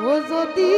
ও যদি